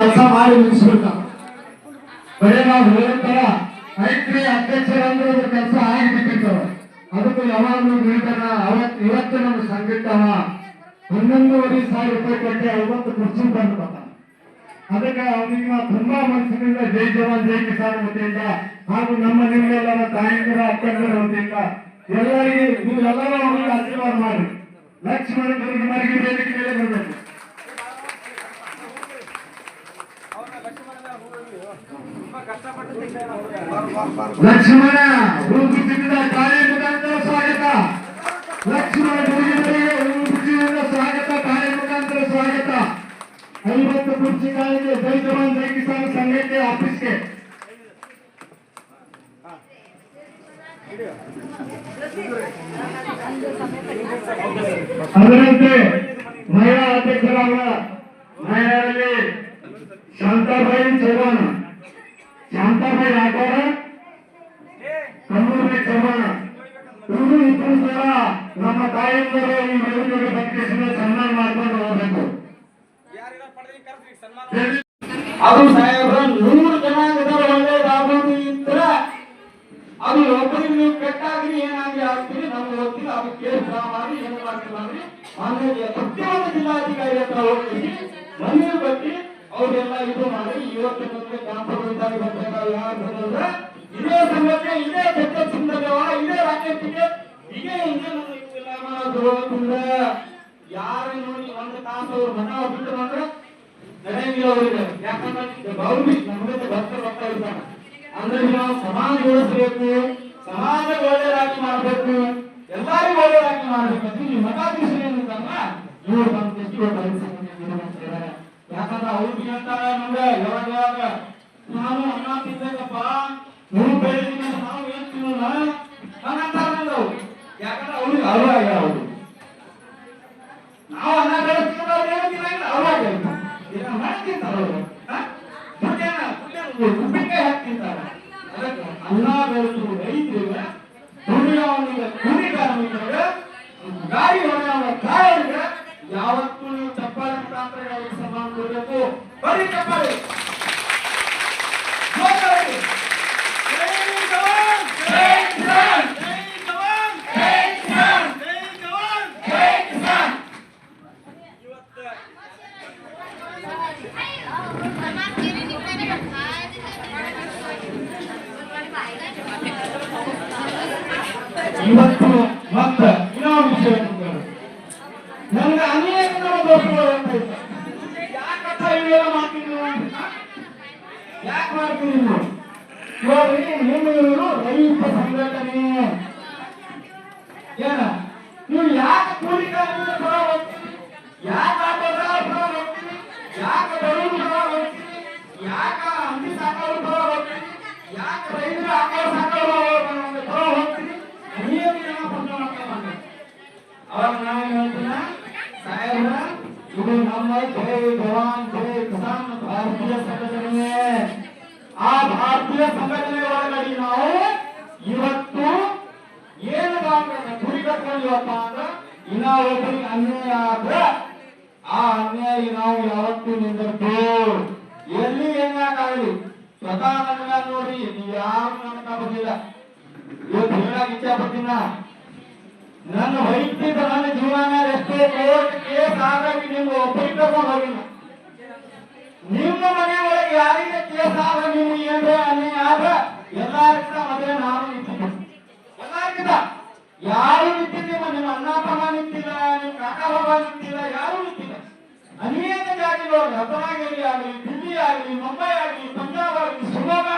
ಕೆಲಸ ಮಾಡಿ ಮುಗಿಸ್ಬಿಟ್ಟ. ಬರೀ ನಾವು ಹೇಳಿರ್ತಾರ ಐತ್ರಿ ಅಧ್ಯಕ್ಷರಂದ್ರೆ ಅದು ಕೆಲಸ ಆಗಿಬಿಟ್ಟಿತ್ತು. ಅದಕ್ಕೆ ಯಾವಾಗಲೂ ಹೇಳ್ತಾನ ಅವತ್ ಇವತ್ತು ನಮ್ಮ ಸಂಗೀತವ ಹನ್ನೊಂದೂವರೆ ಸಾವಿರ ರೂಪಾಯಿ ಕೊಟ್ಟೆ ಐವತ್ತು ಕುರ್ಚಿ ಕೊಟ್ಟ. ಅದಕ್ಕೆ ಅವನಿಗೆ ನಾವು ತುಂಬಾ ಮನಸ್ಸಿನಿಂದ ಜೈ ಜವಾನ್, ಜೈ ಕಿಸಾನ್ ವತಿಯಿಂದ ಹಾಗೂ ನಮ್ಮ ನಿಮ್ಮೆಲ್ಲರ ತಾಯಂದಿರ ಅಕ್ಕಂದಿರ ವತಿಯಿಂದ ಎಲ್ಲರಿಗೂ ನೀವೆಲ್ಲರೂ ಅವರಿಗೆ ಆಶೀರ್ವಾದ ಮಾಡಿ ಲಕ್ಷ್ಮಣ ದುರ್ಗಮರಿಗೆ ವೇದಿಕೆ ಮೇಲೆ ಬರಬೇಕು. ಲಕ್ಷ್ಮಣ ಹೂಗುತ್ತಿದ್ದ ಕಾಳಿ ಮುಖಾಂತರ ಸ್ವಾಗತ ಲಕ್ಷ್ಮಣ ಗುರುಗಳಿಗೆ ಹೂಗುತ್ತಿಯಿಂದ ಸ್ವಾಗತ ಕಾಳಿ ಮುಖಾಂತರ ಸ್ವಾಗತ ಐವತ್ತು ಕುರ್ಚಿ ಕಾಲಿಗೆ ಜೈ ಜವಾನ್ ಜೈ ಕಿಸಾನ್ ಸಂಘಕ್ಕೆ ಆಫೀಸ್ಗೆ ಅದರಂತೆ ಮಹಿಳಾ ಅಧ್ಯಕ್ಷರಾದ ಮಹಿಳೆಯರಲ್ಲಿ ಶಾಂತಾಬಾಯಿ ಚೌಹಾಣ್ ನಮ್ಮ ತಾಯಿಯಂದರು ಈ ವೇದಿಕೆಗೆ ಬಂದಿಸಿದ ಸನ್ಮಾನ ಮಾಡ್ಕೊಂಡು ಹೋಗ್ಬೇಕು. ಅದು ಸಾಹೇಬ್ರ ನೂರು ಜನ ಇದ್ದಾರೆ ಒಳ್ಳೇದಾಗೋದು ಇದ್ರೆ ಅದು ಒಬ್ಬರಿಗೆ ನೀವು ಕೆಟ್ಟಾಗ್ರಿ ಏನಾಗಿ ಆಗ್ತೀರಿ ನಮ್ಗೆ ಗೊತ್ತಿಲ್ಲ ಅದು ಕೇಸ್ ಮಾಡಿ ಏನು ಮಾಡ್ತಿಲ್ಲ ಅಂದ್ರೆ ಆಮೇಲೆ ಪ್ರತಿಯೊಂದು ಜಿಲ್ಲಾಧಿಕಾರಿ ಹತ್ರ ಹೋಗ್ತೀವಿ. ಮನೆಯ ಬಗ್ಗೆ ಅವರೆಲ್ಲ ಇದು ಮಾಡಿ ಇವತ್ತು ನಮಗೆ ಕಾಂಪ್ರಮೈಸಾಗಿ ಬರ್ತಾರೆ ಯಾರು ಬಂದ್ರೆ ಅವರಿಗೆ ಬರ್ತಾ ಇರ್ತಾನೆ ಅಂದ್ರೆ ನಾವು ಸಮಾಜ ಉಳಿಸ್ಬೇಕು, ಸಮಾಜ ಒಳ್ಳೆಯದಾಗಿ ಮಾಡಬೇಕು ಎಲ್ಲರಿಗೂ ಒಳ್ಳೆಯದಾಗಿ ಮಾಡಬೇಕು ನೀವು ಮಠಾಧೀಶರು ಏನಿದ್ದಲ್ಲ ಇವರು ನಮ್ಮ ಯಾಕಂದ್ರೆ ಅವ್ರು ಹೇಳ್ತಾರೆ ನಮ್ಗೆ, ಯಾವಾಗ ಯಾವಾಗ, ನಾನು ಅನ್ನ ತಿನ್ಬೇಕಪ್ಪ ನೀವು ಬೆಳೆದಿನ ನಾವು ಏನ್ ತಿನ್ನೋಣ? ಯಾಕಂದ್ರೆ ಅವ್ರಿಗೆ ಅರ್ವ ಆಗ್ಯಾವ ಅವ್ರು ನಾವು ಅನ್ನ ಬೆಳೆಸ್ಕೊಂಡು ಅವ್ರು ಏನು ತಿನ್ನಂಗಿಲ್ಲ ಅರ್ವ ಆಗ್ಯಾವ ಇದನ್ನ ಮಾಡಿ ತಿಂತಾರೆ ಅವರು ದುಡ್ಡೇನ ಉಪ್ಪಿನಕಾಯಿ ಹಾಕಿ ತಿಂತಾರೆ ಅದಕ್ಕೆ ಅನ್ನ ಬೆಳೆಸು ರೈತರಿಗೆ ದುಡಿಯೋವನಿಗೆ ಕೂಲಿ ಕಾರ್ಮಿಕರಿಗೆ ಗಾಡಿ ಹೊಡೆಯುವ ಕಾಯರಿಗೆ ಯಾವತ್ತೂ ನೀವು ಚಪ್ಪಾಳೆ ಮುಖಾಂತರ ಅವ್ರಿಗೆ ಸನ್ಮಾನ ಕೊಡಬೇಕು ಬರೀ ಚಪ್ಪಾಳೆ ಜೋರಾಗಿ. ಜೈ ಜವಾನ್! ಜೈ ಕಿಸಾನ್! ಜೈ ಜವಾನ್! ಜೈ ಕಿಸಾನ್! ಜೈ ಜವಾನ್! ಜೈ ಕಿಸಾನ್! ಇವತ್ತು ಮತ್ತೆ ಇನ್ನೊಂದು ವಿಷಯ ನಿಮ್ಗೆ. ನನಗೆ ಅನೇಕ ದೋಷಗಳು ಅಂತ ಇತ್ತು. ಯಾಕಪ್ಪ ಇವೆಲ್ಲ ಮಾಡ್ತೀನಿ ನೀವು? ಯಾಕೆ ಮಾಡ್ತೀನಿ ನೀವು ನೋಡ್ರಿ ನಿಮ್ಮವರು ರೈತ ಸಂಘಟನೆ ಏನ ನೀವು ಯಾಕೆ ಕೂಲಿ ಕಾರ್ಮಿಕರ ಪರ ಹೋಗ್ತೀರಿ ಯಾಕೆ ಆಟೋದಾರ ಪರ ಹೋಗ್ತೀರಿ ಯಾಕೆ ಬಡವರು ಪರ ಹೋಗ್ತೀರಿ ಯಾಕೆ ಹಂದಿ ಸಾಕೋರು ಪರ ಹೋಗ್ತೀರಿ ಯಾಕೆ ರೈತರ ಆಕಳ ಸಾಕೋರು ಪರ ಹೋಗ್ತೀರಿ ಅನೇಕ ಜನ ಪ್ರಶ್ನೆ ಮಾಡ್ತಾ ಬಂದ್ರು. ಅವಾಗ ನಾನು ಹೇಳ್ತೀನ ಸಾಹೇಬ್ರ ಇದು ನಮ್ಮ ಜೈ ಜವಾನ್ ಜೈ ಕಿಸಾನ್ ಭಾರತೀಯ ಸಂಘಟನೆ ಆ ಭಾರತೀಯ ಸಂಘಟನೆ ಒಳಗಡೆ ನಾವು ಇವತ್ತು ಏನು ಕಾಂಗ್ರೆಸ್ ಗುರಿ ಕಟ್ಕೊಂಡಿವಪ್ಪ ಅಂದ್ರೆ ಇನ್ನ ಒಬ್ಬರಿಗೆ ಅನ್ಯಾಯ ಆದ್ರೆ ಆ ಅನ್ಯಾಯ ನಾವು ಯಾವತ್ತೂ ನಿಂದಿರ್ತು ಎಲ್ಲಿ ಹೆಂಗಾಗಲಿ ಸ್ವತಃ ನನಗ ನೋಡ್ರಿ ನೀವು ಯಾರು ನನಗ ಬಂದಿಲ್ಲ ಇವತ್ತು ಹೇಳಕ್ ಇಚ್ಛೆ ಪಡ್ತೀನ ನನ್ನ ವೈಯಕ್ತಿಕ ನನ್ನ ಜೀವನ ರಸ್ತೆ ಕೋರ್ಟ್ ಕೇಸ್ ಆಗಾಗಿ ನೀವು ಒಬ್ಬರಿಗೆ ತಗೊಂಡು ಹೋಗಿಲ್ಲ. ನಿಮ್ಮ ಮನೆಯೊಳಗೆ ಯಾರಿಗೆ ಕೇಸ್ ಆದ ನೀವು ಏನ್ರ ಅನ್ಯಾಯ ಆದ ಎಲ್ಲಾರ್ಕಿಂತ ಮದುವೆ ನಾನು ನಿಂತಿದ್ದೆ ಎಲ್ಲಾರ್ಕಿಂತ ಯಾರು ನಿಂತಿದ್ದೀವ ನಿಮ್ಮ ಅಣ್ಣ ತಮ್ಮ ನಿಂತಿಲ್ಲ, ನಿಮ್ಮ ಕಾಕ ಬಾಬಾ ನಿಂತಿಲ್ಲ, ಯಾರು ನಿಂತಿಲ್ಲ. ಅನೇಕ ಜಾತಿಗಳು ರತ್ನಾಗಿರಿ ಆಗಲಿ, ದಿಲ್ಲಿ ಆಗಲಿ, ಮುಂಬೈ ಆಗಲಿ, ಪಂಜಾಬ್ ಆಗಲಿ, ಶಿವಮೊಗ್ಗ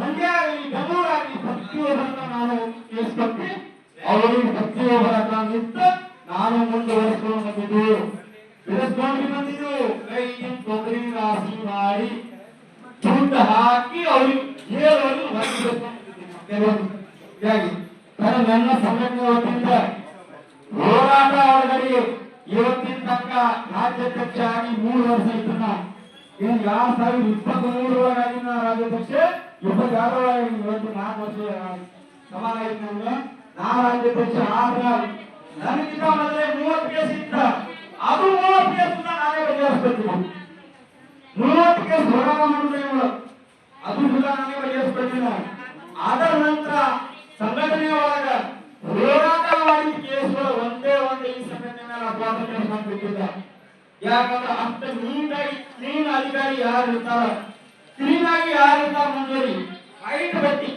ಮಂಡ್ಯ ಆಗಲಿ, ಬೆಂಗಳೂರು ಆಗಲಿ ಪ್ರತಿಯೊಬ್ಬರನ್ನ ನಾನು ಕೇಸ್ ಕೊಟ್ಟು, ಅವರಿಗೆ ಪ್ರತಿಯೊಬ್ಬರನ್ನ ನಿಂತು ನಾನು ಮುಂದುವರಿಸಿಕೊಂಡು ಬಂದಿದ್ದು ಬೆಳೆಸ್ಕೊಂಡು ಬಂದಿದ್ದು ಕೈ ತೊಗರಿ ರಾಶಿ ಮಾಡಿ ದುಡ್ಡು ಹಾಕಿ ಅವ್ರಿಗೆ ಕೆಲವೊಂದು ಹೀಗಾಗಿ ನಾನು ನನ್ನ ಸಂಘಟನೆ ವತಿಯಿಂದ ಹೋರಾಟ ಒಳಗಡೆ ಇವತ್ತಿನ ತನಕ ರಾಜ್ಯಾಧ್ಯಕ್ಷ ಆಗಿ ಮೂರು ವರ್ಷ ಇದ್ದನ ಇನ್ನು ಯಾವ ಸಾವಿರದ ಇಪ್ಪತ್ತ್ ಮೂರರೊಳಗಾಗಿ ನಾ ರಾಜ್ಯಾಧ್ಯಕ್ಷ ಇವತ್ತು ನಾಲ್ಕು ವರ್ಷ ಸಮಾನ ನಾ ರಾಜ್ಯಾಧ್ಯಕ್ಷ ಆದ್ರ ನನಗಿಂತ ಮೊದಲೇ ಮೂವತ್ತು ಕೇಸ್ ಇತ್ತ ಅದು ಮೂವತ್ತು ಕೇಸ್ ನಾನೇ ಬಗೆಹರಿಸ್ಬೇಕು. ಮೂವತ್ತು ಕೇಸ್ ಹೋರಾಟ ಮಾಡಿದ್ರೆ. ಅದು ಕೂಡ ನನಗೆ ಬಗೆಹರಿಸ್ಬೇಕಿಲ್ಲ ಅದರ ನಂತರ ಸಂಘಟನೆಯ ಕೇಸ್ಗಳು ಒಂದೇ ಒಂದು ಈ ಸಂಘಟನೆ ಮೇಲೆ ಅಪರಾಧ ಕೇಸ್ ಅಷ್ಟ ನೀಟಾಗಿ ಅಧಿಕಾರಿ ಯಾರು ಇರ್ತಾರ ಕ್ಲೀನ್ ಆಗಿ ಯಾರು ಇರ್ತಾರ ಮುಂದುವರಿ. ವೈಟ್ ಬಟ್ಟಿ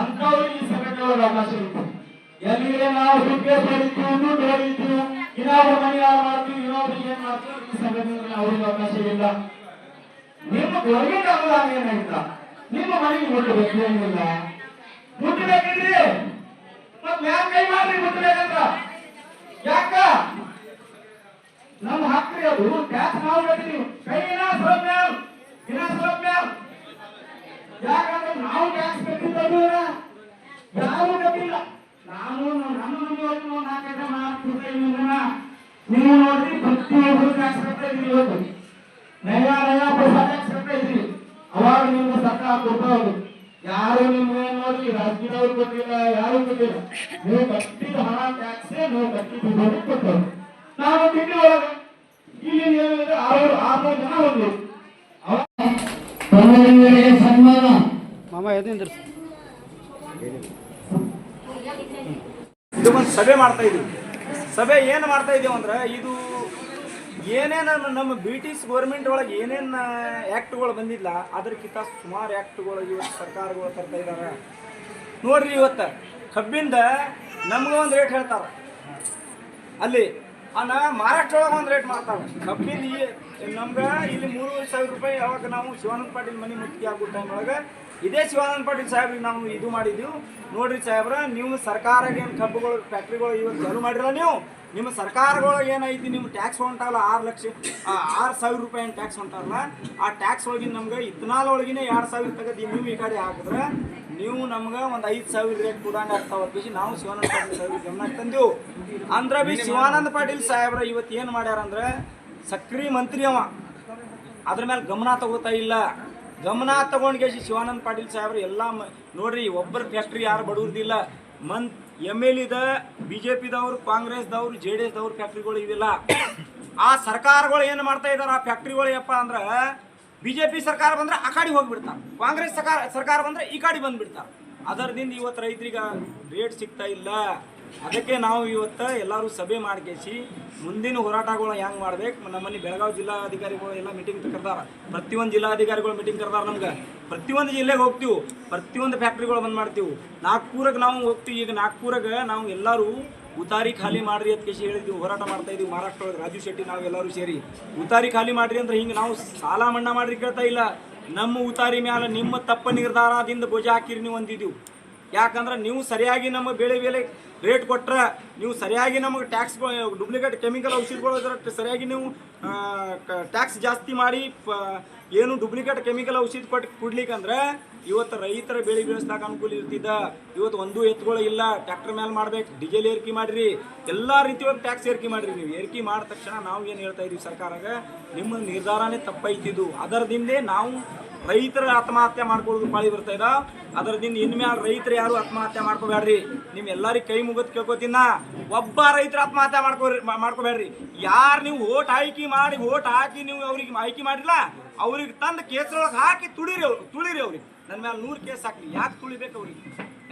ಅಂತವ್ರಿಗೆ ಈ ಸಂಘಟನೆ ಅವಕಾಶ ಇರುತ್ತೆ. ಎಲ್ಲಿಗೆ ನಾವು ಸುಟ್ಕೇಸ್ ಹೊಡಿತೀವಿ ದುಡ್ಡು ಹೊಡಿತೀವಿ ಇನ್ನೊಬ್ರು ಮನೆ ಹಾಳು ಮಾಡ್ತೀವಿ ಇನ್ನೊಬ್ರಿಗೆ ಏನ್ ಮಾಡ್ತೀವಿ, ಈ ಸಂಘಟನೆ ಅವ್ರಿಗೆ ಅವಕಾಶ ಇಲ್ಲ. ನಿಮ್ಮ ಗೌರ್ಮೆಂಟ್ ಅನುದಾನ ಏನಾಗಿಲ್ಲ ನಿಮ್ಮ ಮನೆಗೆ ಮುಟ್ಟಬೇಕು ಏನಿಲ್ಲ? ಮುಟ್ಟಬೇಕಿಲ್ರಿ ಮತ್ ಮ್ಯಾಲ್ ಕೈ ಮಾಡ್ರಿ ಮುಟ್ಟಬೇಕಂದ್ರ ಯಾಕ? ನಮ್ಮ ಹಕ್ಕ್ರಿ ಅದು ಟ್ಯಾಕ್ಸ್ ನಾವು. ಕಟ್ತೀವಿ ಕೈ ಇನ್ನ ಸ್ವಲ್ಪ ಸ್ವಲ್ಪ ಯಾಕಂದ್ರೆ ನಾವು ಟ್ಯಾಕ್ಸ್ ಬೇಕಿದ್ದ ಯಾರು ಕಟ್ಟಿಲ್ಲ ನಾನು ನಮ್ಮ ಮನೆಯೊಳಗೆ ನಾವು ನಾಲ್ಕೈದು ಮಾಡ್ತಿದ್ದೆ ನೀವು ನೋಡ್ರಿ ಪ್ರತಿಯೊಬ್ಬರು ಟ್ಯಾಕ್ಸ್ ಕಟ್ತಾ ಇದೀವಿ ಇವತ್ತು. ನಯ ನಯ ಕಟ್ತಾ ಇದ್ರಿ ಅವಾಗ ನಿಮ್ಗೆ ಸರ್ಕಾರ ಕೊಟ್ಟವರು ಯಾರು ನಿಮ್ಗೆ ನೋಡಿ ರಾಜಕೀಯದವ್ರು ಕೊಟ್ಟಿಲ್ಲ ಯಾರು ಕೊಟ್ಟಿಲ್ಲ ನೀವು ಕಟ್ಟಿದ ಹಣ ಟ್ಯಾಕ್ಸ್ ನೀವು ಕಟ್ಟಿದ ದುಡ್ಡು ಕೊಟ್ಟರು ನಾವು ತಿಂಡಿ ಒಳಗೆ. ಇಲ್ಲಿ ಏನಿದೆ ಆರು ಆರು ಜನ ಒಂದು ಸನ್ಮಾನ. ಮಾಮ ಎದಿಂದ ಇದು ಒಂದು ಸಭೆ ಮಾಡ್ತಾ ಇದೀವಿ. ಸಭೆ ಏನು ಮಾಡ್ತಾ ಇದೀವಿ ಅಂದ್ರೆ ಇದು ಏನೇನು ನಮ್ಮ ಬ್ರಿಟಿಷ್ ಗೌರ್ಮೆಂಟ್ ಒಳಗೆ ಏನೇನು ಆ್ಯಕ್ಟ್ಗಳು ಬಂದಿಲ್ಲ ಅದಕ್ಕಿಂತ ಸುಮಾರು ಆ್ಯಕ್ಟ್ಗಳು ಇವತ್ತು ಸರ್ಕಾರಗಳು ತರ್ತಾ ಇದ್ದಾರೆ ನೋಡ್ರಿ ಇವತ್ತು, ಕಬ್ಬಿಂದ ನಮ್ಗೆ ಒಂದು ರೇಟ್ ಹೇಳ್ತಾರೆ. ಅಲ್ಲಿ ಅನ್ನ ಮಹಾರಾಷ್ಟ್ರ ಒಳಗೆ ಒಂದು ರೇಟ್ ಮಾಡ್ತಾವೆ ಕಬ್ಬಿನ ನಮ್ಗೆ ಇಲ್ಲಿ ಮೂರುವರೆ ಸಾವಿರ ರೂಪಾಯಿ ಯಾವಾಗ ನಾವು ಶಿವಾನಂದ ಪಾಟೀಲ್ ಮನೆ ಮುಕ್ತಿ ಆಗೋ ಟೈಮ್ ಒಳಗೆ, ಇದೇ ಶಿವಾನಂದ ಪಾಟೀಲ್ ಸಾಹೇಬ್ರಿಗೆ ನಾವು ಇದು ಮಾಡಿದ್ದೀವಿ ನೋಡ್ರಿ ಸಾಹೇಬ್ರ, ನೀವು ಸರ್ಕಾರ ಏನು ಕಬ್ಬುಗಳು ಫ್ಯಾಕ್ಟ್ರಿಗಳು ಇವತ್ತು ಚಾಲು ಮಾಡಿರಲ್ಲ ನೀವು ನಿಮ್ಮ ಸರ್ಕಾರಗಳು ಏನೈತಿ, ನಿಮ್ಮ ಟ್ಯಾಕ್ಸ್ ಹೊಂಟಲ್ಲ ಆರು ಲಕ್ಷ ಆರು ಸಾವಿರ ರೂಪಾಯಿ ಏನು ಟ್ಯಾಕ್ಸ್ ಹೊಂಟಾರಲ್ಲ, ಆ ಟ್ಯಾಕ್ಸ್ ಒಳಗಿನ ನಮ್ಗೆ ಇತ್ನಾಲ್ ಒಳಗಿನೇ ಎರಡು ಸಾವಿರ ತಗದಿ ನೀವು ಈ ಕಡೆ ಹಾಕಿದ್ರೆ ನೀವು ನಮ್ಗೆ ಒಂದು ಐದು ಸಾವಿರ ರೇಟ್ ಕೊಡಂಗೆ ಆಗ್ತಾವ ಬಿಸಿ ನಾವು ಶಿವಾನಂದ ಪಾಟೀಲ್ ಸಾಹೇಬ್ ಗಮನ ತಂದೆವು. ಅಂದ್ರೆ ಬಿ ಶಿವಾನಂದ ಪಾಟೀಲ್ ಸಾಹೇಬ್ರ ಇವತ್ತು ಏನು ಮಾಡ್ಯಾರ ಅಂದ್ರೆ ಸಕ್ರಿ ಮಂತ್ರಿ ಅವ. ಅದ್ರ ಮೇಲೆ ಗಮನ ತಗೋತಾ ಇಲ್ಲ. ಗಮನ ತಗೊಂಡ್ಗೆ ಶಿವಾನಂದ ಪಾಟೀಲ್ ಸಾಹೇಬ್ರು ಎಲ್ಲ ನೋಡ್ರಿ ಒಬ್ಬರ ಫ್ಯಾಕ್ಟ್ರಿ ಯಾರು ಬಡವ್ರದಿಲ್ಲ ಮನ್ ಎಂ ಎಲ್ ಇದ ಬಿ ಜೆ ಪಿದವ್ರು ಕಾಂಗ್ರೆಸ್ದವ್ರು, ಜೆ ಡಿ ಎಸ್ದವ್ರು ಫ್ಯಾಕ್ಟ್ರಿಗಳು ಇವೆಲ್ಲ. ಆ ಸರ್ಕಾರಗಳು ಏನು ಮಾಡ್ತಾ ಇದ್ದಾರೆ ಆ ಫ್ಯಾಕ್ಟ್ರಿಗಳು ಯಪ್ಪ ಅಂದ್ರೆ ಬಿ ಜೆ ಪಿ ಸರ್ಕಾರ ಬಂದ್ರೆ ಆ ಕಡೆ ಹೋಗ್ಬಿಡ್ತಾರೆ. ಕಾಂಗ್ರೆಸ್ ಸರ್ಕಾರ ಸರ್ಕಾರ ಬಂದ್ರೆ ಈ ಕಡೆ ಬಂದ್ಬಿಡ್ತಾರೆ. ಅದರದಿಂದ ಇವತ್ತು ರೈತರಿಗೆ ರೇಟ್ ಸಿಗ್ತಾ ಇಲ್ಲ. ಅದಕ್ಕೆ ನಾವು ಇವತ್ತು ಎಲ್ಲರೂ ಸಭೆ ಮಾಡ್ಕೇಸಿ ಮುಂದಿನ ಹೋರಾಟಗಳು ಹೆಂಗೆ ಮಾಡ್ಬೇಕು? ನಮ್ಮಲ್ಲಿ ಬೆಳಗಾವಿ ಜಿಲ್ಲಾಧಿಕಾರಿಗಳು ಎಲ್ಲ ಮೀಟಿಂಗ್ ಕರ್ದಾರ. ಪ್ರತಿಯೊಂದು ಜಿಲ್ಲಾಧಿಕಾರಿಗಳು ಮೀಟಿಂಗ್ ಕರ್ದಾರ ನಮ್ಗೆ. ಪ್ರತಿಯೊಂದು ಜಿಲ್ಲೆಗೆ ಹೋಗ್ತೀವಿ. ಪ್ರತಿಯೊಂದು ಫ್ಯಾಕ್ಟ್ರಿಗಳು ಬಂದ್ ಮಾಡ್ತೀವಿ. ನಾಗ್ಪುರಕ್ಕೆ ನಾವು ಹೋಗ್ತೀವಿ. ಈಗ ನಾಗ್ಪುರಗೆ ನಾವು ಎಲ್ಲರೂ ಉತಾರಿ ಖಾಲಿ ಮಾಡ್ರಿ ಅಂತ ಕೇಸಿ ಹೇಳಿದ್ವಿ. ಹೋರಾಟ ಮಾಡ್ತಾ ಇದೀವಿ. ಮಹಾರಾಷ್ಟ್ರ ರಾಜು ಶೆಟ್ಟಿ ನಾವು ಎಲ್ಲರೂ ಸೇರಿ. ಉತಾರಿ ಖಾಲಿ ಮಾಡ್ರಿ ಅಂದ್ರೆ ಹಿಂಗೆ ನಾವು ಸಾಲ ಮನ್ನಾ ಮಾಡ್ರಿ ಕೇಳ್ತಾ ಇಲ್ಲ. ನಮ್ಮ ಉತಾರಿ ಮ್ಯಾಲ ನಿಮ್ಮ ತಪ್ಪ ನಿರ್ಧಾರದಿಂದ ಭುಜ ಹಾಕಿರಿ ನೀವು ಅಂದಿದ್ದೀವಿ ಯಾಕಂದ್ರೆ ನೀವು ಸರಿಯಾಗಿ ನಮ್ಮ ಬೆಳೆ ಬೆಲೆ ರೇಟ್ ಕೊಟ್ರೆ ನೀವು ಸರಿಯಾಗಿ ನಮಗೆ ಟ್ಯಾಕ್ಸ್ ಡೂಪ್ಲಿಕೇಟ್ ಕೆಮಿಕಲ್ ಔಷಧಿಗಳು ಸರಿಯಾಗಿ ನೀವು ಟ್ಯಾಕ್ಸ್ ಜಾಸ್ತಿ ಮಾಡಿ ಏನು ಡೂಪ್ಲಿಕೇಟ್ ಕೆಮಿಕಲ್ ಔಷಧಿ ಕೊಟ್ಟು ಕೊಡ್ಲಿಕ್ಕಂದ್ರೆ ಇವತ್ತು ರೈತರ ಬೆಳೆ ಬೆಳೆಸ್ದಾಗ ಅನುಕೂಲ ಇರ್ತಿದ್ದ. ಇವತ್ತು ಒಂದು ಎತ್ತುಗಳು ಇಲ್ಲ ಟ್ರ್ಯಾಕ್ಟರ್ ಮೇಲೆ ಮಾಡ್ಬೇಕು, ಡೀಸೆಲ್ ಏರಿಕೆ ಮಾಡಿರಿ. ಎಲ್ಲ ರೀತಿಯೊಳಗೆ ಟ್ಯಾಕ್ಸ್ ಏರಿಕೆ ಮಾಡಿರಿ ನೀವು. ಏರಿಕೆ ಮಾಡಿದ ತಕ್ಷಣ ನಾವು ಏನು ಹೇಳ್ತಾ ಇದೀವಿ ಸರ್ಕಾರಾಗ, ನಿಮ್ಮ ನಿರ್ಧಾರನೇ ತಪ್ಪೈತಿದ್ದು ಅದರದಿಂದೇ ನಾವು ರೈತರ ಆತ್ಮಹತ್ಯೆ ಮಾಡ್ಕೊಳ್ಳೋದು ಪಾಳಿ ಬರ್ತಾ ಇದ. ಅದರದಿಂದ ಇನ್ಮ್ಯಾಲ ರೈತರು ಯಾರು ಆತ್ಮಹತ್ಯೆ ಮಾಡ್ಕೋಬೇಡ್ರಿ. ನಿಮ್ ಎಲ್ಲಾರಿಗೆ ಕೈ ಮುಗಿದ್ ಕೇಳ್ಕೊತೀನ? ಒಬ್ಬ ರೈತರ ಆತ್ಮಹತ್ಯೆ ಮಾಡ್ಕೋ, ಮಾಡ್ಕೋಬೇಡ್ರಿ. ಯಾರು ನೀವು ಓಟ್ ಆಯ್ಕೆ ಮಾಡಿ, ಓಟ್ ಹಾಕಿ ನೀವು ಅವ್ರಿಗೆ ಆಯ್ಕೆ ಮಾಡಿಲ್ಲ, ಅವ್ರಿಗೆ ತಂದು ಕೇಸ್ರೊಳಗೆ ಹಾಕಿ ತುಳಿರಿ ಅವ್ರು, ತುಳಿರಿ ಅವ್ರಿಗೆ. ನನ್ನ ಮೇಲೆ ನೂರು ಕೇಸ್ ಹಾಕ್ಲಿ. ಯಾಕೆ ತುಳಿಬೇಕು ಅವ್ರಿಗೆ?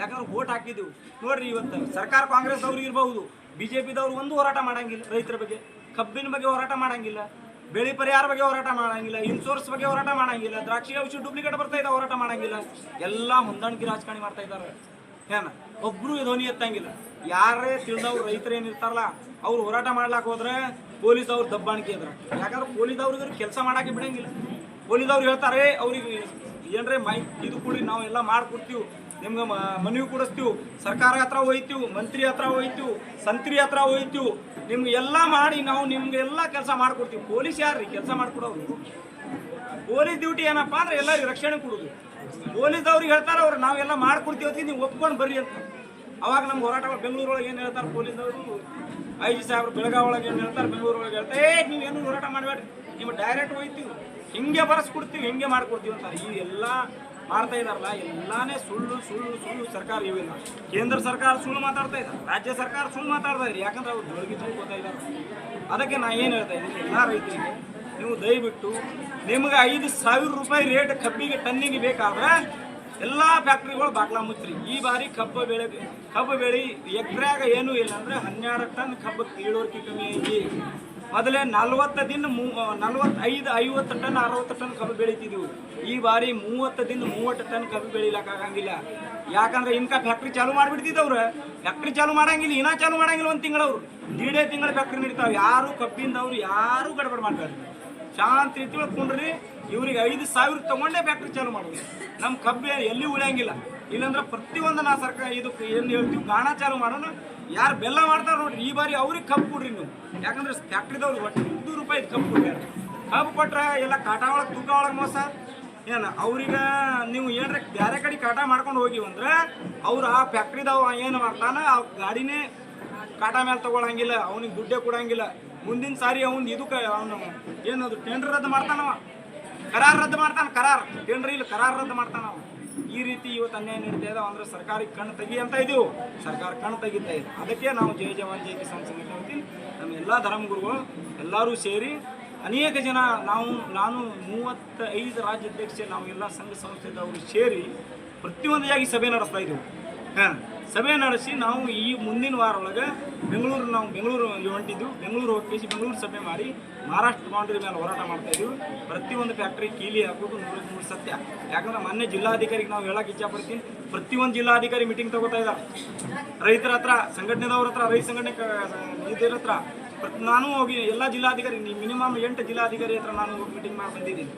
ಯಾಕಂದ್ರೆ ಓಟ್ ಹಾಕಿದ್ದೀವಿ ನೋಡ್ರಿ ಇವತ್ತು ಸರ್ಕಾರ ಕಾಂಗ್ರೆಸ್ ಅವ್ರಿಗೆ ಇರಬಹುದು. ಪಿದವ್ರು ಒಂದು ಹೋರಾಟ ಮಾಡಂಗಿಲ್ಲ ರೈತರ ಬಗ್ಗೆ. ಕಬ್ಬಿನ ಬಗ್ಗೆ ಹೋರಾಟ ಮಾಡಂಗಿಲ್ಲ. ಬೆಳೆ ಪರಿಹಾರ ಬಗ್ಗೆ ಹೋರಾಟ ಮಾಡಂಗಿಲ್ಲ ಇನ್ಸೋರ್ಸ್ ಬಗ್ಗೆ ಹೋರಾಟ ಮಾಡಂಗಿಲ್ಲ, ದ್ರಾಕ್ಷಿ ಔಷಧಿ ಡೂಪ್ಲಿಕೇಟ್ ಬರ್ತಾ ಇದ್ದಾವೆ, ಹೋರಾಟ ಮಾಡಂಗಿಲ್ಲ. ಎಲ್ಲ ಹೊಂದಾಣಿಕೆ ರಾಜಕಾರಣಿ ಮಾಡ್ತಾ ಇದ್ದಾರೆ. ಏನ? ಒಬ್ರು ಧ್ವನಿ ಎತ್ತಂಗಿಲ್ಲ. ಯಾರೇ ತಿಳಿದವ್ರು ರೈತರು ಏನಿರ್ತಾರಲ್ಲ ಅವ್ರು ಹೋರಾಟ ಮಾಡ್ಲಾಕ್ ಹೋದ್ರೆ ಪೊಲೀಸ್ ಅವ್ರು ದಬ್ಬಾಣಿಕೆ ಇದ್ರ. ಯಾಕಂದ್ರೆ ಪೊಲೀಸ್ ಅವ್ರಿಗೆ ಕೆಲಸ ಮಾಡಕ್ಕೆ ಬಿಡಂಗಿಲ್ಲ. ಪೊಲೀಸ್ ಅವ್ರು ಹೇಳ್ತಾರೆ ಅವ್ರಿಗೆ ಏನ್ರೆ ಮೈ ಇದು ಕೂಡಿ ನಾವು ಎಲ್ಲ ಮಾಡ್ಕೊಡ್ತೀವಿ. ನಿಮ್ಗೆ ಮನವಿ ಕೊಡಿಸ್ತೀವಿ. ಸರ್ಕಾರ ಹತ್ರ ಹೋಯ್ತೀವಿ, ಮಂತ್ರಿ ಹತ್ರ ಹೋಯ್ತೀವಿ, ಸಂತ್ರಿ ಹತ್ರ ಹೋಯ್ತೀವಿ. ನಿಮ್ಗೆ ಎಲ್ಲ ಮಾಡಿ ನಾವು ನಿಮ್ಗೆ ಎಲ್ಲ ಕೆಲಸ ಮಾಡ್ಕೊಡ್ತೀವಿ. ಪೊಲೀಸ್ ಯಾರ್ರಿ ಕೆಲಸ ಮಾಡ್ಕೊಡೋರು? ಪೊಲೀಸ್ ಡ್ಯೂಟಿ ಏನಪ್ಪಾ ಅಂದ್ರೆ ಎಲ್ಲರಿಗೂ ರಕ್ಷಣೆ ಕೊಡುದು. ಪೊಲೀಸ್ದವ್ರಿಗೆ ಹೇಳ್ತಾರೆ, ಅವ್ರು ನಾವೆಲ್ಲ ಮಾಡ್ಕೊಡ್ತೀವಿ ಅಂತ ನೀವು ಒಪ್ಕೊಂಡು ಬರ್ರಿ ಅಂತ. ಅವಾಗ ನಮ್ಗೆ ಹೋರಾಟ ಬೆಂಗಳೂರೊಳಗೆ ಏನು ಹೇಳ್ತಾರೆ ಪೊಲೀಸ್ದವರು ಐ ಜಿ ಸಾಹೇಬ್ರು ಬೆಳಗಾವಿ ಒಳಗೆ ಏನು ಹೇಳ್ತಾರೆ? ಬೆಂಗಳೂರು ಒಳಗೆ ಹೇಳ್ತಾರೆ ಏ ನೀವೇನು ಹೋರಾಟ ಮಾಡಬೇಡ್ರಿ ನೀವು ಡೈರೆಕ್ಟ್ ಹೋಯ್ತೀವಿ. ಹಿಂಗೆ ಬರೆಸ್ಕೊಡ್ತೀವಿ, ಹಿಂಗೆ ಮಾಡ್ಕೊಡ್ತೀವಿ ಅಂತಾರೆ ಈ ಎಲ್ಲ ಮಾಡ್ತಾ ಇದಾರಲ್ಲ, ಎಲ್ಲಾನೇ ಸುಳ್ಳು ಸುಳ್ಳು ಸುಳ್ಳು ಸರ್ಕಾರ ಇವೆಲ್ಲ. ಕೇಂದ್ರ ಸರ್ಕಾರ ಸುಳ್ಳು ಮಾತಾಡ್ತಾ ಇದ್ದಾರೆ ರಾಜ್ಯ ಸರ್ಕಾರ ಸುಳ್ಳು ಮಾತಾಡ್ತಾ ಇದ್ದಾರೆ ಯಾಕಂದ್ರೆ ಅವ್ರು ಬೆಳಗ್ಗೆ ತಿಳ್ಕೊತಾ ಇದ್ದಾರೆ ಅದಕ್ಕೆ ನಾ ಏನು ಹೇಳ್ತಾ ಇದ್ದೀನಿ, ಎಲ್ಲ ರೈತರಿಗೆ ನೀವು ದಯವಿಟ್ಟು ನಿಮ್ಗೆ ಐದು ಸಾವಿರ ರೂಪಾಯಿ ರೇಟ್ ಕಬ್ಬಿಗೆ, ಟನ್ನಿಗೆ ಬೇಕಾದ್ರೆ ಎಲ್ಲ ಫ್ಯಾಕ್ಟ್ರಿಗಳು ಬಾಗ್ಲಾ ಮುಚ್ಚ್ರಿ. ಈ ಬಾರಿ ಕಬ್ಬು ಬೆಳೆ ಕಬ್ಬು ಬೆಳೆ ಎಕ್ರೆಯಾಗ ಏನೂ ಇಲ್ಲ ಅಂದ್ರೆ ಹನ್ನೆರಡು ಟನ್ ಕಬ್ಬು ಕೀಳೋರ್ಕೆ ಕಮ್ಮಿ ಐತಿ. ಮೊದಲೇ ನಲ್ವತ್ತು ದಿನ ಮೂ ನಲ್ವತ್ತೈದು, ಐವತ್ತು ಟನ್, ಅರವತ್ತು ಟನ್ ಕಬ್ಬು ಬೆಳಿತಿದ್ವು. ಈ ಬಾರಿ ಮೂವತ್ತು ದಿನ ಮೂವತ್ತು ಟನ್ ಕಬ್ಬು ಬೆಳಿಲಕ್ಕಾಗಂಗಿಲ್ಲ. ಯಾಕಂದ್ರೆ ಇನ್ಕ ಫ್ಯಾಕ್ಟ್ರಿ ಚಾಲು ಮಾಡಿಬಿಡ್ತಿದ್ದವ್ರು. ಫ್ಯಾಕ್ಟ್ರಿ ಚಾಲು ಮಾಡಂಗಿಲ್ಲ, ಇನ್ನೂ ಚಾಲು ಮಾಡಂಗಿಲ್ಲ ಒಂದು ತಿಂಗಳವ್ರು. ದೀಡೇ ತಿಂಗಳ ಫ್ಯಾಕ್ಟ್ರಿ ನಡೀತಾವೆ. ಯಾರು ಕಬ್ಬಿಂದವ್ರು ಯಾರು ಗಡಬಡ ಮಾಡ್ತಾರೆ ಶಾಂತ ರೀತಿ ಕುಂಡ್ರಿ ಇವ್ರಿಗೆ ಐದು ಸಾವಿರ ತಗೊಂಡೇ ಫ್ಯಾಕ್ಟ್ರಿ ಚಾಲು ಮಾಡೋದು. ನಮ್ಮ ಕಬ್ಬೆ ಎಲ್ಲಿ ಉಳಿಯಂಗಿಲ್ಲ. ಇಲ್ಲಾಂದ್ರೆ ಪ್ರತಿಯೊಂದು ನಾ ಸರ್ಕಾರ ಇದಕ್ಕೆ ಏನು ಹೇಳ್ತೀವಿ ಗಾಣ ಮಾಡೋಣ. ಯಾರು ಬೆಲ್ಲ ಮಾಡ್ತಾರ ನೋಡ್ರಿ, ಈ ಬಾರಿ ಅವ್ರಿಗೆ ಕಬ್ಬು ಕೊಡ್ರಿ ನೀವು. ಯಾಕಂದ್ರೆ ಫ್ಯಾಕ್ಟ್ರಿದವ್ರು ಒಟ್ಟು ಇನ್ನೂರು ರೂಪಾಯಿ ಕಬ್ಬು ಕೊಡ್ತಾರೆ ಕಬ್ಬು ಕೊಟ್ರೆ ಎಲ್ಲ ಕಾಟ ಒಳಗೆ, ತೂಕ ಒಳಗೆ ಮೋಸ. ಏನು, ಅವ್ರಿಗೆ ನೀವು ಏನ್ರ ಬೇರೆ ಕಡೆ ಕಾಟ ಮಾಡ್ಕೊಂಡು ಹೋಗಿವಿ ಅಂದ್ರೆ, ಅವ್ರು ಆ ಫ್ಯಾಕ್ಟ್ರಿದವ ಏನು ಮಾಡ್ತಾನೆ, ಆ ಗಾಡಿನೇ ಕಾಟ ಮೇಲೆ ತಗೊಳಂಗಿಲ್ಲ, ಅವನಿಗೆ ದುಡ್ಡೆ ಕೊಡಂಗಿಲ್ಲ. ಮುಂದಿನ ಸಾರಿ ಅವ್ನು ಇದಕ್ಕೆ ಅವನು ಏನದು ಟೆಂಡರ್ ರದ್ದು ಮಾಡ್ತಾನವ. ಕರಾರ್ ರದ್ದು ಮಾಡ್ತಾನ, ಕರಾರ್. ಟೆಂಡರ್ ಇಲ್ಲ, ಕರಾರ್ ರದ್ದು ಮಾಡ್ತಾನವ. ಈ ರೀತಿ ಇವತ್ತು ಅನ್ಯಾಯ ನಡೀತಾ ಇದೆ ಅಂದ್ರೆ ಸರ್ಕಾರಕ್ಕೆ ಕಣ್ಣು ತೆಗಿ ಅಂತ ಇದೀವಿ ಸರ್ಕಾರ ಕಣ್ಣು ತೆಗಿತಾ ಇದೆ. ಅದಕ್ಕೆ ನಾವು ಜಯ ಜವಾನ್ ಜಯ ಕಿಸಾನ್ ಸಂಘಟನೆ ವತಿಯಿಂದ ನಮ್ಮ ಎಲ್ಲ ಧರ್ಮಗುರುಗಳು ಎಲ್ಲರೂ ಸೇರಿ ಅನೇಕ ಜನ ನಾವು, ನಾನು ಮೂವತ್ತೈದು ರಾಜ್ಯಾಧ್ಯಕ್ಷ ನಾವು ಎಲ್ಲ ಸಂಘ ಸಂಸ್ಥೆದವರು ಸೇರಿ ಪ್ರತಿಯೊಂದಾಗಿ ಸಭೆ ನಡೆಸ್ತಾ ಇದ್ದೀವಿ. ಹಾಂ. ಸಭೆ ನಡೆಸಿ ನಾವು ಈ ಮುಂದಿನ ವಾರ ಒಳಗೆ ಬೆಂಗಳೂರು ನಾವು ಬೆಂಗಳೂರು ಹೊಂಟಿದ್ದು, ಬೆಂಗಳೂರು ಹೋಗಿ ಬೆಂಗಳೂರು ಸಭೆ ಮಾಡಿ ಮಹಾರಾಷ್ಟ್ರ ಬೌಂಡ್ರಿ ಮೇಲೆ ಹೋರಾಟ ಮಾಡ್ತಾ ಇದ್ದೀವಿ ಪ್ರತಿಯೊಂದು ಫ್ಯಾಕ್ಟ್ರಿ ಕೀಲಿ ಹಾಕೋದು ನೂರಕ್ಕೆ ನೂರು ಸತ್ಯ. ಯಾಕಂದ್ರೆ ಮೊನ್ನೆ ಜಿಲ್ಲಾಧಿಕಾರಿಗೆ ನಾವು ಹೇಳಕ್ಕೆ ಇಚ್ಛಪಡ್ತೀನಿ. ಪ್ರತಿಯೊಂದು ಜಿಲ್ಲಾಧಿಕಾರಿ ಮೀಟಿಂಗ್ ತಗೋತಾ ಇದ್ದಾರೆ. ರೈತರ ಹತ್ರ, ಸಂಘಟನೆದವ್ರ ಹತ್ರ, ರೈತ ಸಂಘಟನೆ ಇದ್ರ ಹತ್ರ ನಾನು ಹೋಗಿ ಎಲ್ಲ ಜಿಲ್ಲಾಧಿಕಾರಿ ಮಿನಿಮಮ್ ಎಂಟು ಜಿಲ್ಲಾಧಿಕಾರಿ ಹತ್ರ ನಾನು ಹೋಗಿ ಮೀಟಿಂಗ್ ಮಾಡಿ ಬಂದಿದ್ದೀನಿ.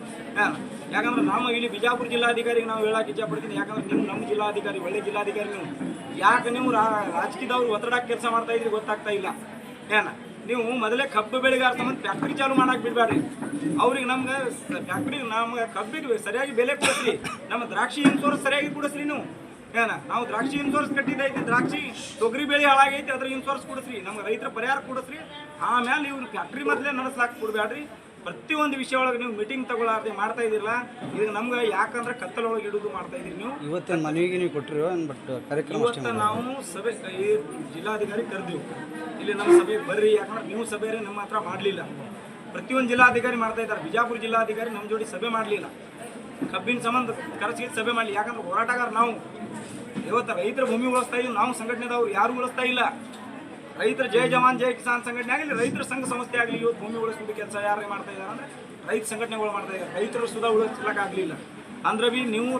ಯಾಕಂದ್ರೆ ನಾವು ಇಲ್ಲಿ ಬಿಜಾಪುರ ಜಿಲ್ಲಾಧಿಕಾರಿಗೆ ನಾವು ಹೇಳಕ್ಕೆ ಇಚ್ಛಪಡ್ತೀನಿ. ಯಾಕಂದ್ರೆ ನೀವು ನಮ್ಮ ಜಿಲ್ಲಾಧಿಕಾರಿ, ಒಳ್ಳೆ ಜಿಲ್ಲಾಧಿಕಾರಿ ನೀವು. ಯಾಕೆ ನೀವು ರಾಜಕೀಯದವ್ರು ಒತ್ತಡಕ್ಕೆ ಕೆಲಸ ಮಾಡ್ತಾ ಇದ್ರಿ ಗೊತ್ತಾಗ್ತಾ ಇಲ್ಲ. ಏನ ನೀವು ಮೊದಲೇ ಕಬ್ಬು ಬೆಳೆಗಾರ ಸಂಬಂಧ ಫ್ಯಾಕ್ಟ್ರಿ ಚಾಲು ಮಾಡಕ್ಕೆ ಬಿಡಬೇಡ್ರಿ. ಅವ್ರಿಗೆ ನಮ್ಗೆ ಫ್ಯಾಕ್ಟ್ರಿ ನಮ್ಗೆ ಕಬ್ಬಿಗೆ ಸರಿಯಾಗಿ ಬೆಲೆ ಕೊಡಿಸ್ರಿ. ನಮ್ಮ ದ್ರಾಕ್ಷಿ ಇನ್ಸೂರೆನ್ಸ್ ಸರಿಯಾಗಿ ಕೊಡಿಸ್ರಿ ನೀವು. ಏನ ನಾವು ದ್ರಾಕ್ಷಿ ಇನ್ಸೂರೆನ್ಸ್ ಕಟ್ಟಿದ್ದೈತಿ. ದ್ರಾಕ್ಷಿ ತೊಗರಿ ಬೆಳೆ ಹಾಳಾಗೈತಿ ಅದ್ರ ಇನ್ಸೂರೆನ್ಸ್ ಕೊಡಿಸ್ರಿ. ನಮ್ಗೆ ರೈತರ ಪರಿಹಾರ ಕೊಡಿಸ್ರಿ. ಆಮೇಲೆ ಇವ್ರು ಫ್ಯಾಕ್ಟ್ರಿ ಮೊದಲೇ ನಡೆಸ್ಲಾಕ್ ಕೊಡ್ಬೇಡ್ರಿ ಪ್ರತಿಯೊಂದು ವಿಷಯ ಒಳಗೆ ನೀವು ಮೀಟಿಂಗ್ ತಗೊಳ್ಳಾರ್ದೆ ಮಾಡ್ತಾ ಇದ್ದೀರಲ್ಲ ಇದು ನಮ್ಗೆ ಯಾಕಂದ್ರೆ ಕತ್ತಲೊಳಗೆ ಇಡುದು ಮಾಡ್ತಾ ಇದ್ದೀರಿ ನೀವು. ಇವತ್ತಿನ ಮನವಿಗೆ ನೀವು ಕೊಟ್ಟಿರೋ ಬಟ್ ಕಾರ್ಯಕ್ರಮ ಇವತ್ತು ನಾವು ಸಭೆ ಈ ಜಿಲ್ಲಾಧಿಕಾರಿ ಕರೆದಿವು. ಇಲ್ಲಿ ನಮ್ಮ ಸಭೆ ಬರ್ರಿ ಯಾಕಂದ್ರೆ ನೀವು ಸಭೆ ನಮ್ಮ ಹತ್ರ ಮಾಡಲಿಲ್ಲ. ಪ್ರತಿಯೊಂದು ಜಿಲ್ಲಾಧಿಕಾರಿ ಮಾಡ್ತಾ ಇದ್ದಾರೆ. ಬಿಜಾಪುರ ಜಿಲ್ಲಾಧಿಕಾರಿ ನಮ್ಮ ಜೋಡಿ ಸಭೆ ಮಾಡಲಿಲ್ಲ. ಕಬ್ಬಿನ ಸಂಬಂಧ ಕರೆಸಿ ಸಭೆ ಮಾಡಲಿ ಯಾಕಂದ್ರೆ ಹೋರಾಟಗಾರ ನಾವು. ಇವತ್ತು ರೈತರ ಭೂಮಿ ಉಳಿಸ್ತಾ ಇದ್ದೀವಿ ನಾವು ಸಂಘಟನೆದವ್ರು ಯಾರು ಉಳಿಸ್ತಾ ಇಲ್ಲ. ರೈತರ ಜೈ ಜವಾನ್, ಜೈ ಕಿಸಾನ್ ಸಂಘಟನೆ ಆಗಲಿ, ರೈತರ ಸಂಘ ಸಂಸ್ಥೆ ಆಗಲಿ ಇವತ್ತು ಭೂಮಿ ಉಳಿಸ್ಬಿಟ್ಟು ಕೆಲಸ ಯಾರು ಮಾಡ್ತಾ ಇದ್ದಾರೆ ಅಂದ್ರೆ ರೈತ ಸಂಘಟನೆಗಳು ಮಾಡ್ತಾ ಇದ್ದಾರೆ. ರೈತರು ಸುಧಾ ಉಳಿಸ್ಲಿಕ್ಕಾಗಲಿಲ್ಲ ಅಂದ್ರೆ ಬಿ ನೀವು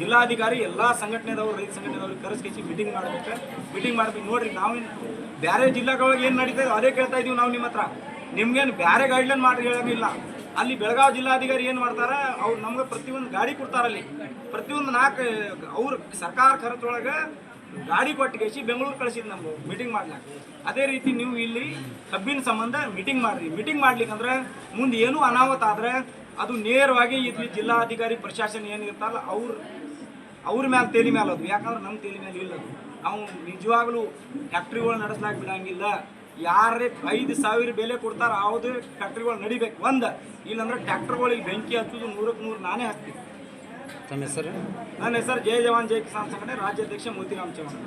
ಜಿಲ್ಲಾಧಿಕಾರಿ, ಎಲ್ಲ ಸಂಘಟನೆದವ್ರು, ರೈತ ಸಂಘಟನೆದವ್ರಿಗೆ ಕರೆಸ್ಕೇಸಿ ಮೀಟಿಂಗ್ ಮಾಡಬೇಕು. ಮೀಟಿಂಗ್ ಮಾಡ್ಬೇಕು. ನೋಡ್ರಿ, ನಾವೇನು ಬೇರೆ ಜಿಲ್ಲಾಗಳಿಗೆ ಏನು ನಡೀತಾ ಅದೇ ಕೇಳ್ತಾ ಇದೀವಿ ನಾವು ನಿಮ್ಮ ಹತ್ರ ನಿಮ್ಗೇನು ಬೇರೆ ಗೈಡ್ಲೈನ್ ಮಾಡಿ ಹೇಳೋದಿಲ್ಲ ಅಲ್ಲಿ ಬೆಳಗಾವಿ ಜಿಲ್ಲಾಧಿಕಾರಿ ಏನು ಮಾಡ್ತಾರೆ, ಅವ್ರು ನಮ್ಗೆ ಪ್ರತಿಯೊಂದು ಗಾಡಿ ಕೊಡ್ತಾರಲ್ಲಿ. ಪ್ರತಿಯೊಂದು ನಾಲ್ಕು, ಅವ್ರ ಸರ್ಕಾರ ಖರ್ಚೊಳಗೆ ಗಾಡಿ ಕೊಟ್ಟಿಗೆಸಿ ಬೆಂಗಳೂರು ಕಳಿಸಿದ್ ನಮ್ಗೆ ಮೀಟಿಂಗ್ ಮಾಡ್ಲಾಕ. ಅದೇ ರೀತಿ ನೀವು ಇಲ್ಲಿ ಕಬ್ಬಿನ ಸಂಬಂಧ ಮೀಟಿಂಗ್ ಮಾಡ್ರಿ. ಮೀಟಿಂಗ್ ಮಾಡ್ಲಿಕ್ಕಂದ್ರೆ ಮುಂದೆ ಏನೂ ಅನಾಹುತ ಆದ್ರೆ ಅದು ನೇರವಾಗಿ ಇಲ್ಲಿ ಜಿಲ್ಲಾಧಿಕಾರಿ, ಪ್ರಶಾಸನ ಏನಿರ್ತಾರಲ್ಲ ಅವ್ರ ಅವ್ರ ಮ್ಯಾಲೆ ತೇಲಿ ಮ್ಯಾಲ ಅದು. ಯಾಕಂದ್ರೆ ನಮ್ಮ ತೇಲಿ ಮ್ಯಾಲೆ ಇಲ್ಲ ಅದು. ನಾವು ನಿಜವಾಗ್ಲೂ ಫ್ಯಾಕ್ಟ್ರಿಗಳು ನಡೆಸ್ಲಾಕ ಬಿಡಂಗಿಲ್ಲ. ಯಾರೇ ಐದು ಸಾವಿರ ಬೆಲೆ ಕೊಡ್ತಾರ ಯಾವುದೇ ಫ್ಯಾಕ್ಟ್ರಿಗಳು ನಡಿಬೇಕು. ಒಂದು, ಇಲ್ಲಾಂದ್ರೆ ಟ್ಯಾಕ್ಟರ್ಗಳಿಗೆ ಬೆಂಕಿ ಹಚ್ಚೋದು ನೂರಕ್ಕೆ ನೂರು ನಾನೇ ಹಾಕ್ತೀನಿ ತಮ್ಮ ಹೆಸರು? ನನ್ನ ಹೆಸರು ಜಯ ಜವಾನ್ ಜೈ ಕಿಸಾನ್ ಸಂಘಟನೆ ರಾಜ್ಯಾಧ್ಯಕ್ಷ ಮೋತಿರಾಮ್ ಚೌಹಾಣ್